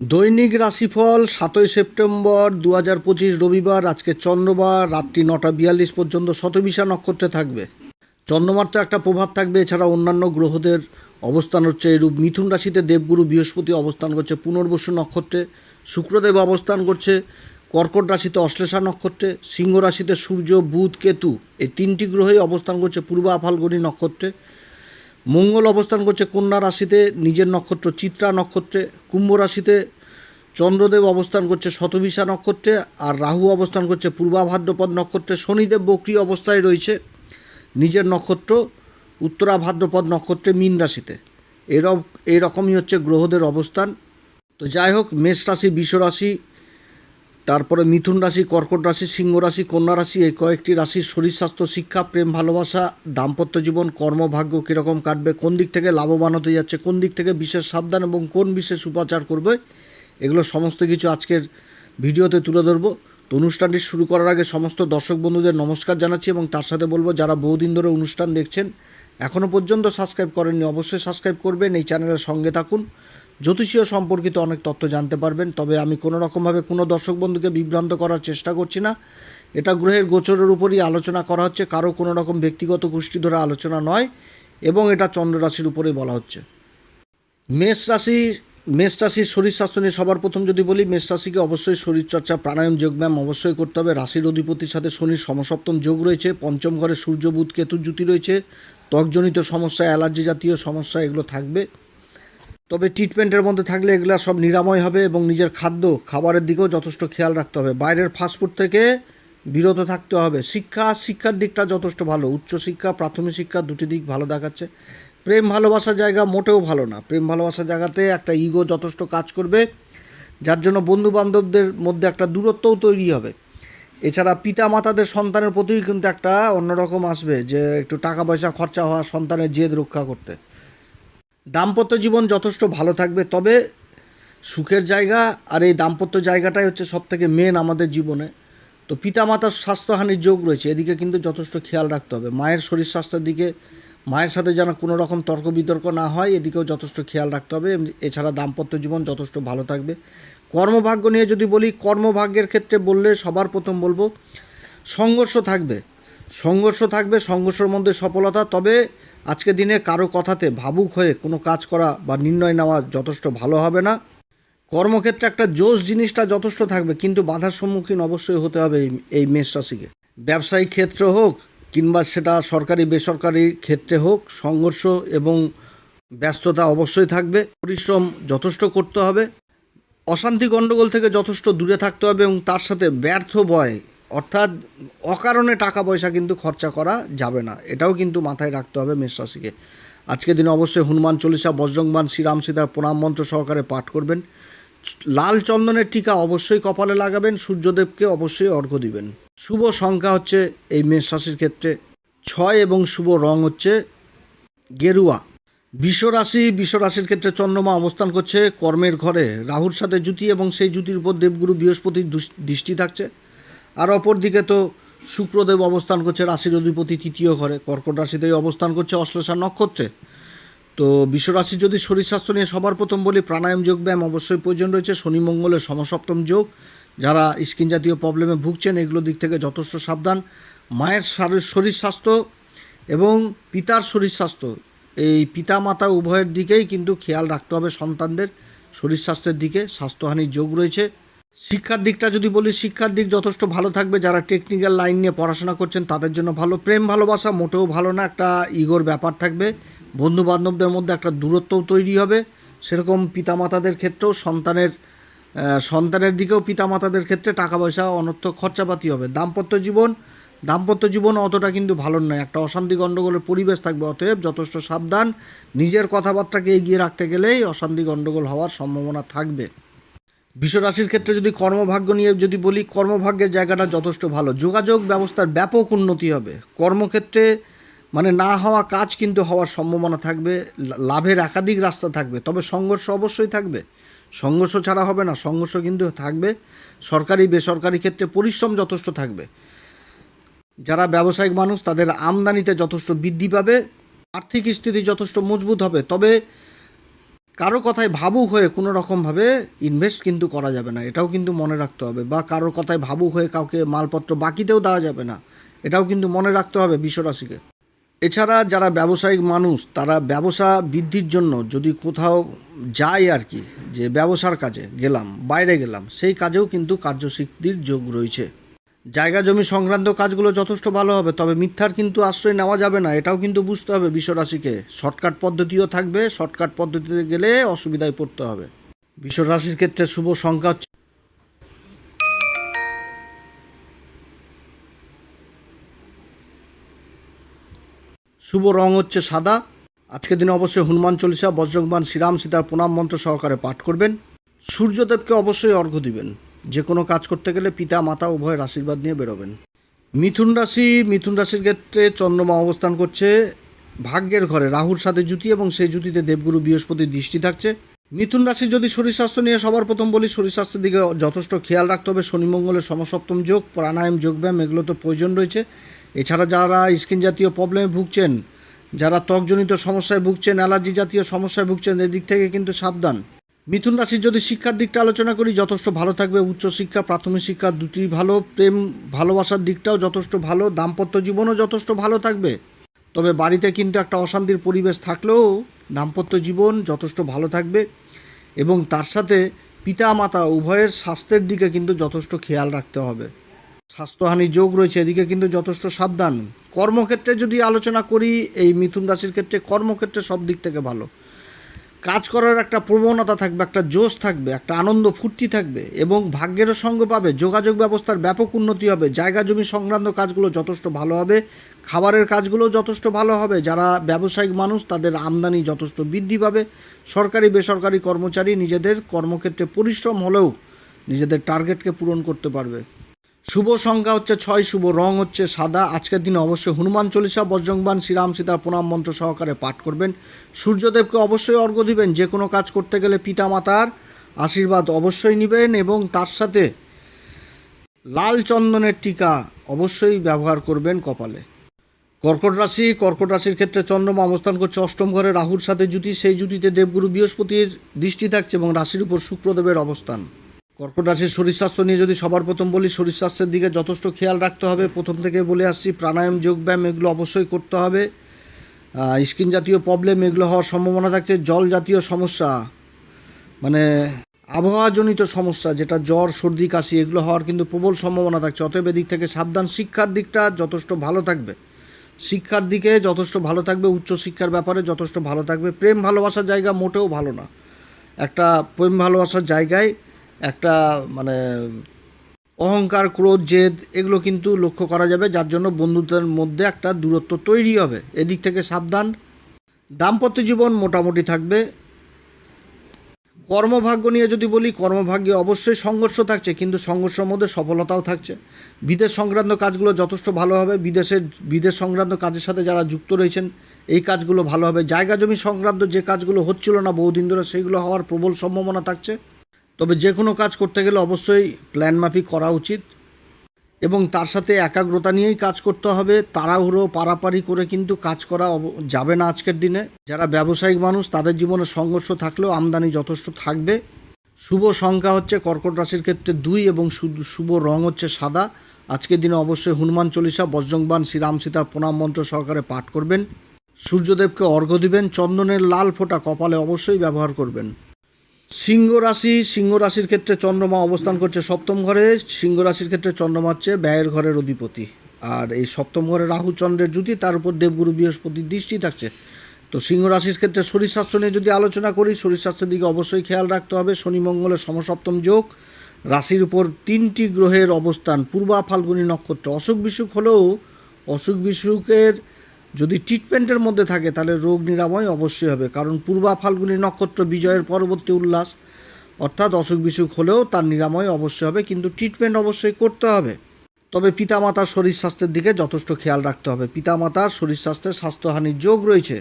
দৈনিক রাশিফল সাতই সেপ্টেম্বর দু হাজার পঁচিশ রবিবার, আজকে চন্দ্রবার, রাত্রি নটা বিয়াল্লিশ পর্যন্ত শতবিশা নক্ষত্রে থাকবে। চন্দ্রমার তো একটা প্রভাব থাকবে এছাড়া অন্যান্য গ্রহদের অবস্থান হচ্ছে এরূপ। মিথুন রাশিতে দেবগুরু বৃহস্পতি অবস্থান করছে পুনর্বসু নক্ষত্রে, শুক্রদেব অবস্থান করছে কর্কট রাশিতে অশ্লেষা নক্ষত্রে, সিংহ রাশিতে সূর্য, বুধ, কেতু, এই তিনটি গ্রহেই অবস্থান করছে পূর্বা ফাল্গুনী নক্ষত্রে। মঙ্গল অবস্থান করছে কন্যা রাশিতে, নিজের নক্ষত্র চিত্রা নক্ষত্রে, কুম্ভ রাশিতে, চন্দ্রদেব অবস্থান করছে শতবিশা নক্ষত্রে, আর রাহু অবস্থান করছে পূর্বা ভাদ্রপদ নক্ষত্রে, শনিদেব বক্রি অবস্থায় রয়েছে, নিজের নক্ষত্র উত্তরা ভাদ্রপদ নক্ষত্রে মীন রাশিতে। এরকম এইরকমই হচ্ছে গ্রহদের অবস্থান। তো যাই হোক, মেষ রাশি, বিষ রাশি তারপরে মিথুন রাশি, কর্কট রাশি, সিংহ রাশি, কন্যা রাশি, এই কয়েকটি রাশির শরীর, স্বাস্থ্য, শিক্ষা, প্রেম, ভালোবাসা, দাম্পত্য জীবন, কর্মভাগ্য কীরকম কাটবে, কোন দিক থেকে লাভবান হতে যাচ্ছে, কোন দিক থেকে বিশেষ সাবধান এবং কোন বিশেষ উপাচার করবে, এগুলো সমস্ত কিছু আজকের ভিডিওতে তুলে ধরবো। তো অনুষ্ঠানটি শুরু করার আগে সমস্ত দর্শক বন্ধুদের নমস্কার জানাচ্ছি এবং তার সাথে বলব, যারা বহুদিন ধরে অনুষ্ঠান দেখছেন এখনও পর্যন্ত সাবস্ক্রাইব করেননি, অবশ্যই সাবস্ক্রাইব করবেন, এই চ্যানেলের সঙ্গে থাকুন। জ্যোতিষীয় সম্পর্কিত অনেক তথ্য জানতে পারবেন, তবে আমি কোনো রকমভাবে কোনো দর্শক বন্ধুকে বিভ্রান্ত করার চেষ্টা করছি না। এটা গ্রহের গোচরের উপরই আলোচনা করা হচ্ছে, কারও কোনো রকম ব্যক্তিগত গোষ্ঠী ধরে আলোচনা নয়, এবং এটা চন্দ্র রাশির উপরেই বলা হচ্ছে। মেষ রাশি, মেষ রাশির শরীর স্বাস্থ্য নিয়ে সবার প্রথম যদি বলি, মেষ রাশিকে অবশ্যই শরীরচর্চা, প্রাণায়াম যোগব্যায়াম অবশ্যই করতে হবে। রাশির অধিপতির সাথে শনির সমসপ্তম যোগ রয়েছে, পঞ্চম ঘরে সূর্য, বুধ কেতুর জ্যোতি রয়েছে, ত্বকজনিত সমস্যা, অ্যালার্জি জাতীয় সমস্যা, এগুলো থাকবে। তবে ট্রিটমেন্টের মধ্যে থাকলে এগুলো সব নিরাময় হবে এবং নিজের খাদ্য, খাবারের দিকেও যথেষ্ট খেয়াল রাখতে হবে। বাইরের ফাস্টফুড থেকে বিরত থাকতে হবে। শিক্ষা, শিক্ষার দিকটা যথেষ্ট ভালো। উচ্চশিক্ষা প্রাথমিক শিক্ষা দুটি দিক ভালো দেখাচ্ছে। প্রেম, ভালোবাসার জায়গা মোটেও ভালো না। প্রেম, ভালোবাসার জায়গাতে একটা ইগো যথেষ্ট কাজ করবে, যার জন্য বন্ধু বান্ধবদের মধ্যে একটা দূরত্বও তৈরি হবে। এছাড়া পিতা মাতাদের সন্তানের প্রতিও কিন্তু একটা অন্যরকম আসবে যে একটু টাকা পয়সা খরচা হওয়া সন্তানের জেদ রক্ষা করতে। দাম্পত্য জীবন যথেষ্ট ভালো থাকবে, তবে সুখের জায়গা আর এই দাম্পত্য জায়গাটাই হচ্ছে সব থেকে মেন আমাদের জীবনে। তো পিতামাতার স্বাস্থ্যহানির যোগ রয়েছে, এদিকে কিন্তু যথেষ্ট খেয়াল রাখতে হবে। মায়ের শরীর স্বাস্থ্যের দিকে মায়ের সাথে যেন কোনো রকম তর্ক বিতর্ক না হয়, এদিকেও যথেষ্ট খেয়াল রাখতে হবে। এছাড়া দাম্পত্য জীবন যথেষ্ট ভালো থাকবে। কর্মভাগ্য নিয়ে যদি বলি, কর্মভাগ্যের ক্ষেত্রে বললে সবার প্রথম বলব, সংঘর্ষ থাকবে। সংঘর্ষ থাকবে, সংঘর্ষের মধ্যে সফলতা, তবে আজকের দিনে কারও কথাতে ভাবুক হয়ে কোনো কাজ করা বা নির্ণয় নেওয়া যথেষ্ট ভালো হবে না। কর্মক্ষেত্রে একটা জোশ জিনিসটা যথেষ্ট থাকবে, কিন্তু বাধার সম্মুখীন অবশ্যই হতে হবে এই- এই মেষ রাশিকে। ব্যবসায়িক ক্ষেত্র হোক কিংবা সেটা সরকারি, বেসরকারি ক্ষেত্রে হোক, সংঘর্ষ এবং ব্যস্ততা অবশ্যই থাকবে। পরিশ্রম যথেষ্ট করতে হবে। অশান্তি গণ্ডগোল থেকে যথেষ্ট দূরে থাকতে হবে এবং তার সাথে ব্যর্থ বয় অর্থাৎ অকারণে টাকা পয়সা কিন্তু খরচা করা যাবে না। এটাও কিন্তু মাথায় রাখতে হবে মেষ রাশিকে। আজকের দিনে অবশ্যই হনুমান চল্লিশা বজ্রংবান শ্রীরাম সীতার প্রণাম মন্ত্র সহকারে পাঠ করবেন। লাল চন্দনের টিকা অবশ্যই কপালে লাগাবেন, সূর্যদেবকে অবশ্যই অর্ঘ্য দিবেন। শুভ সংখ্যা হচ্ছে এই মেষ রাশির ক্ষেত্রে। ছয় এবং শুভ রং হচ্ছে গেরুয়া। বিশ্বরাশি বিশ্বরাশির ক্ষেত্রে চন্দ্রমা অবস্থান করছে কর্মের ঘরে। রাহুর সাথে জুতি এবং সেই জুতির উপর দেবগুরু বৃহস্পতির দৃষ্টি থাকছে। আর অপরদিকে তো শুক্রদেব অবস্থান করছে রাশির অধিপতি তৃতীয় ঘরে। কর্কট রাশিতেই অবস্থান করছে অশ্লেষা নক্ষত্রে। তো বিশ্বরাশির যদি শরীর স্বাস্থ্য নিয়ে সবার প্রথম বলি, প্রাণায়াম যোগ, ব্যায়াম অবশ্যই প্রয়োজন রয়েছে। শনি মঙ্গলের সমসপ্তম যোগ। যারা স্কিন জাতীয় প্রবলেমে ভুগছেন, এগুলো দিক থেকে যথেষ্ট সাবধান। মায়ের শারীর- শরীর স্বাস্থ্য এবং পিতার শরীর স্বাস্থ্য। এই পিতা মাতা উভয়ের দিকেই কিন্তু খেয়াল রাখতে হবে সন্তানদের। শরীর স্বাস্থ্যের দিকে স্বাস্থ্যহানির যোগ রয়েছে। শিক্ষার দিকটা যদি বলি, শিক্ষার দিক যথেষ্ট ভালো থাকবে। যারা টেকনিক্যাল লাইন নিয়ে পড়াশোনা করছেন, তাদের জন্য ভালো। প্রেম ভালোবাসা মোটেও ভালো না, একটা ইগোর ব্যাপার থাকবে। বন্ধু বান্ধবদের মধ্যে একটা দূরত্বও তৈরি হবে। সেরকম পিতামাতাদের ক্ষেত্রেও সন্তানের সন্তানের দিকেও পিতামাতাদের ক্ষেত্রে টাকা পয়সা অনর্থক খরচাপাতি হবে। দাম্পত্য জীবন দাম্পত্য জীবন অতটা কিন্তু ভালো নয়। একটা অশান্তি গণ্ডগোলের পরিবেশ থাকবে, অতএব যথেষ্ট সাবধান। নিজের কথাবার্তাকে এগিয়ে রাখতে গেলেই অশান্তি গণ্ডগোল হওয়ার সম্ভাবনা থাকবে। বিশ্বরাশির ক্ষেত্রে যদি কর্মভাগ্য নিয়ে যদি বলি, কর্মভাগ্যের জায়গাটা যথেষ্ট ভালো। যোগাযোগ ব্যবস্থার ব্যাপক উন্নতি হবে। কর্মক্ষেত্রে মানে না হওয়া কাজ কিন্তু হওয়ার সম্ভাবনা থাকবে লাভের একাধিক রাস্তা থাকবে। তবে সংঘর্ষ অবশ্যই থাকবে। সংঘর্ষ ছাড়া হবে না, সংঘর্ষ কিন্তু থাকবে। সরকারি, বেসরকারি ক্ষেত্রে পরিশ্রম যথেষ্ট থাকবে। যারা ব্যবসায়িক মানুষ, তাদের আমদানিতে যথেষ্ট বৃদ্ধি পাবে। আর্থিক স্থিতি যথেষ্ট মজবুত হবে। তবে কারও কথায় ভাবুক হয়ে কোনো রকমভাবে ইনভেস্ট কিন্তু করা যাবে না, এটাও কিন্তু মনে রাখতে হবে। বা কারোর কথায় ভাবুক হয়ে কাউকে মালপত্র বাকিতেও দেওয়া যাবে না, এটাও কিন্তু মনে রাখতে হবে বিশ্বরাশিকে। এছাড়া যারা ব্যবসায়িক মানুষ, তারা ব্যবসা বৃদ্ধির জন্য যদি কোথাও যায় আর কি, যে ব্যবসার কাজে গেলাম, বাইরে গেলাম, সেই কাজেও কিন্তু কার্যসিদ্ধির যোগ রয়েছে। জায়গা জমি সংক্রান্ত কাজগুলো যথেষ্ট ভালো হবে, তবে মিথ্যার কিন্তু আশ্রয় নেওয়া যাবে না, এটাও কিন্তু বুঝতে হবে বিশ্বরাশিকে। শর্টকাট পদ্ধতিও থাকবে, শর্টকাট পদ্ধতিতে গেলে অসুবিধায় পড়তে হবে। বিশ্বরাশির ক্ষেত্রে শুভ সংখ্যা হচ্ছে শুভ রং হচ্ছে সাদা। আজকের দিনে অবশ্যই হনুমান চল্লিশা বজ্রগবান শ্রীরাম সীতার প্রণাম মন্ত্র সহকারে পাঠ করবেন। সূর্যদেবকে অবশ্যই অর্ঘ্য দিবেন। যে কোনো কাজ করতে গেলে পিতা, মাতা উভয়ের আশীর্বাদ নিয়ে বেরোবেন। মিথুন রাশি, মিথুন রাশির ক্ষেত্রে চন্দ্রমা অবস্থান করছে। ভাগ্যের ঘরে রাহুর সাথে জুতি এবং সেই জুতিতে দেবগুরু বৃহস্পতির দৃষ্টি থাকছে। মিথুন রাশি যদি শরীর স্বাস্থ্য নিয়ে সবার প্রথম বলি, শরীর স্বাস্থ্যের দিকে যথেষ্ট খেয়াল রাখতে হবে। শনি, মঙ্গলের সমসপ্তম যোগ, প্রাণায়াম, যোগব্যায়াম, এগুলো তো প্রয়োজন রয়েছে। এছাড়া যারা স্কিন জাতীয় প্রবলেমে ভুগছেন, যারা ত্বকজনিত সমস্যায় ভুগছেন, অ্যালার্জি জাতীয় সমস্যায় ভুগছেন, এদিক থেকে কিন্তু সাবধান। মিথুন রাশির যদি শিক্ষার দিকটা আলোচনা করি, যথেষ্ট ভালো থাকবে। উচ্চশিক্ষা, প্রাথমিক শিক্ষা দুটি ভালো, প্রেম, ভালোবাসার দিকটাও যথেষ্ট ভালো, দাম্পত্য জীবনও যথেষ্ট ভালো থাকবে। তবে বাড়িতে কিন্তু একটা অশান্তির পরিবেশ থাকলেও দাম্পত্য জীবন যথেষ্ট ভালো থাকবে এবং তার সাথে পিতা মাতা উভয়ের স্বাস্থ্যের দিকে কিন্তু যথেষ্ট খেয়াল রাখতে হবে। স্বাস্থ্যহানি যোগ রয়েছে, এদিকে কিন্তু যথেষ্ট সাবধান। কর্মক্ষেত্রে যদি আলোচনা করি, এই মিথুন রাশির ক্ষেত্রে কর্মক্ষেত্রে সব দিক থেকে ভালো। কাজ করার একটা প্রবণতা থাকবে, একটা জোশ থাকবে, একটা আনন্দ ফুর্তি থাকবে এবং ভাগ্যেরও সঙ্গ পাবে, যোগাযোগ ব্যবস্থার ব্যাপক উন্নতি হবে, জায়গা জমি সংক্রান্ত কাজগুলো যথেষ্ট ভালো হবে, খাবারের কাজগুলো যথেষ্ট ভালো হবে, যারা ব্যবসায়িক মানুষ তাদের আমদানি যথেষ্ট বৃদ্ধি পাবে, সরকারি বেসরকারি কর্মচারী নিজেদের কর্মক্ষেত্রে পরিশ্রম হলেও নিজেদের টার্গেটকে পূরণ করতে পারবে। শুভ সংখ্যা হচ্ছে ছয়, শুভ রং হচ্ছে সাদা। আজকের দিনে অবশ্যই হনুমান চল্লিশা, বজ্রংবান, শ্রীরাম সীতার প্রণাম মন্ত্র সহকারে পাঠ করবেন। সূর্যদেবকে অবশ্যই অর্ঘ্য দিবেন, যে কোনো কাজ করতে গেলে পিতা মাতার আশীর্বাদ অবশ্যই নেবেন এবং তার সাথে লাল চন্দনের টিকা অবশ্যই ব্যবহার করবেন কপালে। কর্কট রাশি, কর্কট রাশির ক্ষেত্রে চন্দ্রমা অবস্থান করছে অষ্টম ঘরে, রাহুর সাথে জুতি সেই জুতিতে দেবগুরু বৃহস্পতির দৃষ্টি থাকছে এবং রাশির উপর শুক্রদেবের অবস্থান। কর্কট রাশির শরীর স্বাস্থ্য নিয়ে যদি সবার প্রথম বলি, শরীর স্বাস্থ্যের দিকে যথেষ্ট খেয়াল রাখতে হবে। প্রথম থেকে বলে আসছি, প্রাণায়াম, যোগব্যায়াম এগুলো অবশ্যই করতে হবে। স্কিন জাতীয় প্রবলেম এগুলো হওয়ার সম্ভাবনা থাকছে। জল জাতীয় সমস্যা মানে আবহাওয়াজনিত সমস্যা, যেটা জ্বর, সর্দি, কাশি, এগুলো হওয়ার কিন্তু প্রবল সম্ভাবনা থাকছে। অতএব এদিক থেকে সাবধান। শিক্ষার দিকটা যথেষ্ট ভালো থাকবে। শিক্ষার দিকে যথেষ্ট ভালো থাকবে। উচ্চশিক্ষার ব্যাপারে যথেষ্ট ভালো থাকবে। প্রেম ভালোবাসার জায়গা মোটেও ভালো না। একটা প্রেম ভালোবাসার জায়গায় একটা মানে অহংকার, ক্রোধ, জেদ, এগুলো কিন্তু লক্ষ্য করা যাবে। যার জন্য বন্ধুত্বের মধ্যে একটা দূরত্ব তৈরি হবে। এদিক থেকে সাবধান। দাম্পত্য জীবন মোটামুটি থাকবে। কর্মভাগ্য নিয়ে যদি বলি, কর্মভাগ্যে অবশ্যই সংঘর্ষ থাকছে, কিন্তু সংঘর্ষের মধ্যে সফলতাও থাকছে। বিদেশ সংক্রান্ত কাজগুলো যথেষ্ট ভালো হবে। বিদেশের, বিদেশ সংক্রান্ত কাজের সাথে যারা যুক্ত রয়েছেন, এই কাজগুলো ভালো হবে। জায়গা জমি সংক্রান্ত যে কাজগুলো হচ্ছিল না বহুদিন ধরে সেইগুলো হওয়ার প্রবল সম্ভাবনা থাকছে। তবে যে কোনো কাজ করতে গেলে অবশ্যই প্ল্যান মাফিক করা উচিত এবং তার সাথে একাগ্রতা নিয়েই কাজ করতে হবে। তাড়াহুড়ো, পারাপারি করে কিন্তু কাজ করা যাবে না আজকের দিনে। যারা ব্যবসায়িক মানুষ, তাদের জীবনে সংঘর্ষ থাকলেও আমদানি যথেষ্ট থাকবে। শুভ সংখ্যা হচ্ছে কর্কট রাশির ক্ষেত্রে দুই এবং শুভ রং হচ্ছে সাদা। আজকের দিনে অবশ্যই হনুমান চল্লিশা বজ্রংবান শ্রীরাম সীতার প্রণাম মন্ত্র সহকারে পাঠ করবেন। সূর্যদেবকে অর্ঘ্য দিবেন। চন্দনের লাল ফোঁটা কপালে অবশ্যই ব্যবহার করবেন। সিংহ রাশি, সিংহ রাশির ক্ষেত্রে চন্দ্রমা অবস্থান করছে সপ্তম ঘরে, সিংহ রাশির ক্ষেত্রে চন্দ্রমা হচ্ছে ব্যয়ের ঘরের অধিপতি। আর এই সপ্তম ঘরে রাহু চন্দ্রের জুতি তার উপর দেবগুরু বৃহস্পতির দৃষ্টি থাকছে। তো সিংহ রাশির ক্ষেত্রে শরীর স্বাস্থ্য নিয়ে যদি আলোচনা করি, শরীর স্বাস্থ্যের দিকে অবশ্যই খেয়াল রাখতে হবে। শনি মঙ্গলের সমসপ্তম যোগ, রাশির উপর তিনটি গ্রহের অবস্থান, পূর্বা ফাল্গুনী নক্ষত্র। অসুখ বিসুখ হলেও অসুখ বিসুখের যদি ট্রিটমেন্টের মধ্যে থাকে, তাহলে রোগ নিরাময় অবশ্যই হবে। কারণ পূর্বা ফাল্গুনি নক্ষত্র বিজয়ের পরবর্তী উল্লাস। অর্থাৎ অসুখ বিসুখ হলেও তার নিরাময় অবশ্যই হবে, কিন্তু ট্রিটমেন্ট অবশ্যই করতে হবে। তবে পিতামাতার শরীর স্বাস্থ্যের দিকে যথেষ্ট খেয়াল রাখতে হবে। পিতামাতার শরীর স্বাস্থ্যের স্বাস্থ্যহানির যোগ রয়েছে।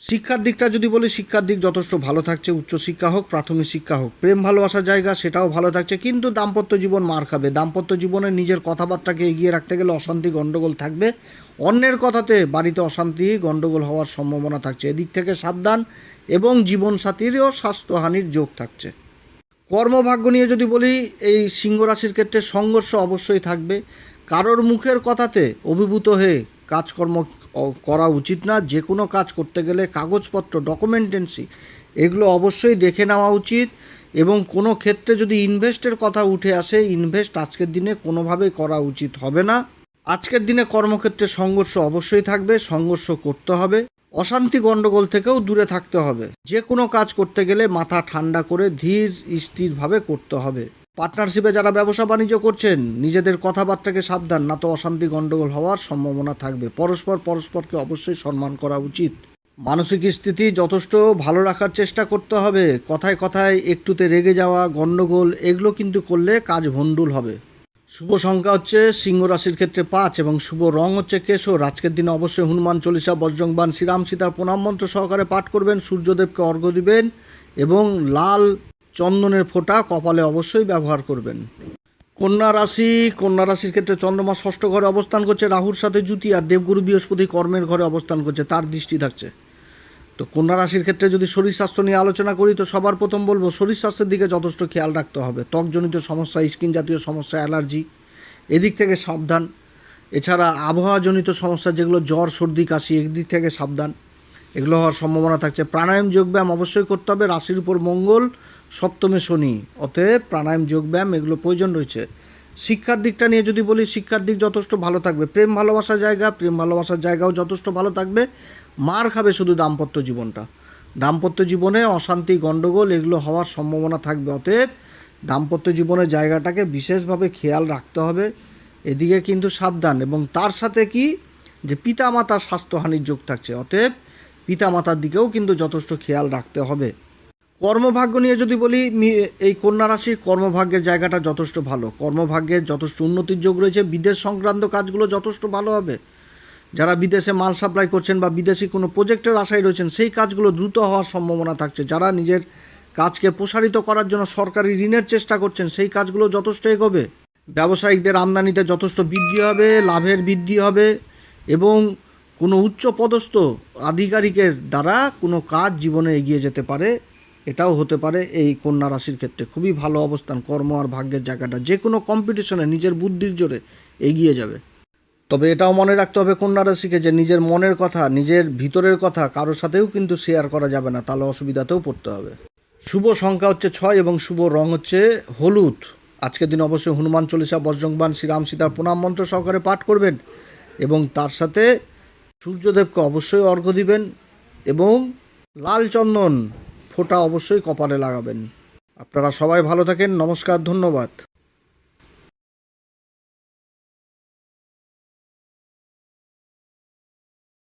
শিক্ষার দিকটা যদি বলি, শিক্ষার দিক যথেষ্ট ভালো থাকছে, উচ্চশিক্ষা হোক, প্রাথমিক শিক্ষা হোক। প্রেম ভালোবাসার জায়গা, সেটাও ভালো থাকছে, কিন্তু দাম্পত্য জীবন মার খাবে। দাম্পত্য জীবনে নিজের কথাবার্তাকে এগিয়ে রাখতে গেলে অশান্তি গণ্ডগোল থাকবে। অন্যের কথাতে বাড়িতে অশান্তি গণ্ডগোল হওয়ার সম্ভাবনা থাকছে। এদিক থেকে সাবধান এবং জীবনসাথীরও স্বাস্থ্যহানির যোগ থাকছে। কর্মভাগ্য নিয়ে যদি বলি, এই সিংহ রাশির ক্ষেত্রে সংঘর্ষ অবশ্যই থাকবে। কারোর মুখের কথাতে অভিভূত হয়ে কাজকর্ম করা উচিত না। যে কোনো কাজ করতে গেলে কাগজপত্র ডকুমেন্টেন্সি এগুলো অবশ্যই দেখে নেওয়া উচিত এবং কোনো ক্ষেত্রে যদি ইনভেস্টের কথা উঠে আসে ইনভেস্ট আজকের দিনে কোনোভাবেই করা উচিত হবে না। আজকের দিনে কর্মক্ষেত্রে সংঘর্ষ অবশ্যই থাকবে, সংঘর্ষ করতে হবে। অশান্তি গণ্ডগোল থেকেও দূরে থাকতে হবে। যে কোনো কাজ করতে গেলে মাথা ঠান্ডা করে ধীর স্থিরভাবে করতে হবে। পার্টনারশিপে যারা ব্যবসা বাণিজ্য করছেন, নিজেদের কথাবার্তাকে সাবধান, না তো অশান্তি গণ্ডগোল হওয়ার সম্ভাবনা থাকবে। পরস্পর পরস্পরকে অবশ্যই সম্মান করা উচিত। মানসিক স্থিতি যথেষ্ট ভালো রাখার চেষ্টা করতে হবে। কথায় কথায় একটুতে রেগে যাওয়া গণ্ডগোল এগুলো কিন্তু করলে কাজ ভণ্ডুল হবে। শুভ সংখ্যা হচ্ছে সিংহ রাশির ক্ষেত্রে পাঁচ এবং শুভ রং হচ্ছে কেশর। আজকের দিনে অবশ্যই হনুমান চল্লিশা বজ্রংবান শ্রীরাম সীতার প্রণাম মন্ত্র সহকারে পাঠ করবেন, সূর্যদেবকে অর্ঘ্য দিবেন এবং লাল চন্দনের ফোঁটা কপালে অবশ্যই ব্যবহার করবেন। কন্যা রাশি, কন্যা রাশির ক্ষেত্রে চন্দ্রমা ষষ্ঠ ঘরে অবস্থান করছে, রাহুর সাথে জুতি আর দেবগুরু বৃহস্পতি কর্মের ঘরে অবস্থান করছে, তার দৃষ্টি থাকছে। তো কন্যা রাশির ক্ষেত্রে যদি শরীর স্বাস্থ্য নিয়ে আলোচনা করি, তো সবার প্রথম বলব, শরীর স্বাস্থ্যের দিকে যথেষ্ট খেয়াল রাখতে হবে। ত্বকজনিত সমস্যা, স্কিন জাতীয় সমস্যা, অ্যালার্জি, এদিক থেকে সাবধান। এছাড়া আবহাওয়াজনিত সমস্যা যেগুলো, জ্বর, সর্দি, কাশি, এদিক থেকে সাবধান। এগুলো হওয়ার সম্ভাবনা থাকছে। প্রাণায়াম, যোগব্যায়াম অবশ্যই করতে হবে। রাশির উপর মঙ্গল সপ্তমে শনি, অতএব প্রাণায়াম, যোগব্যায়াম এগুলো প্রয়োজন রয়েছে। শিক্ষার দিকটা নিয়ে যদি বলি, শিক্ষার দিক যথেষ্ট ভালো থাকবে। প্রেম, ভালোবাসার জায়গা, প্রেম, ভালোবাসার জায়গাও যথেষ্ট ভালো থাকবে। মার খাবে শুধু দাম্পত্য জীবনটা। দাম্পত্য জীবনে অশান্তি গণ্ডগোল এগুলো হওয়ার সম্ভাবনা থাকবে। অতএব দাম্পত্য জীবনের জায়গাটাকে বিশেষভাবে খেয়াল রাখতে হবে। এদিকে কিন্তু সাবধান এবং তার সাথে কি? যে পিতামাতার স্বাস্থ্যহানির যোগ থাকছে। অতএব পিতামাতার দিকেও কিন্তু যথেষ্ট খেয়াল রাখতে হবে। কর্মভাগ্য নিয়ে যদি বলি এই কন্যা রাশির কর্মভাগ্যের জায়গাটা যথেষ্ট ভালো। কর্মভাগ্যের যথেষ্ট উন্নতির যোগ রয়েছে। বিদেশ সংক্রান্ত কাজগুলো যথেষ্ট ভালো হবে। যারা বিদেশে মাল সাপ্লাই করছেন বা বিদেশি কোনো প্রজেক্টের আশায় রয়েছেন, সেই কাজগুলো দ্রুত হওয়ার সম্ভাবনা থাকছে। যারা নিজের কাজকে প্রসারিত করার জন্য সরকারি ঋণের চেষ্টা করছেন, সেই কাজগুলো যথেষ্ট এগোবে। ব্যবসায়িকদের আমদানিতে যথেষ্ট বৃদ্ধি হবে, লাভের বৃদ্ধি হবে এবং কোনো উচ্চ পদস্থ আধিকারিকের দ্বারা কোনো কাজ জীবনে এগিয়ে যেতে পারে। এটাও হতে পারে, এই কন্যা রাশির ক্ষেত্রে খুবই ভালো অবস্থান, কর্ম আর ভাগ্যের জায়গাটা, যে কোনো কম্পিটিশনে নিজের বুদ্ধির জোরে এগিয়ে যাবে। তবে এটাও মনে রাখতে হবে কন্যা রাশিকে যে নিজের মনের কথা, নিজের ভিতরের কথা কারোর সাথেও কিন্তু শেয়ার করা যাবে না, তাহলে অসুবিধাতেও পড়তে হবে। শুভ সংখ্যা হচ্ছে ছয় এবং শুভ রং হচ্ছে হলুদ। আজকের দিন অবশ্যই হনুমান চল্লিশা, বজ্রংবান, শ্রীরাম সীতার প্রণাম মন্ত্র সহকারে পাঠ করবেন এবং তার সাথে সূর্যদেবকে অবশ্যই অর্ঘ্য দিবেন এবং লাল চন্দন ফোঁটা অবশ্যই কপালে লাগাবেন। আপনারা সবাই ভালো থাকেন নমস্কার ধন্যবাদ।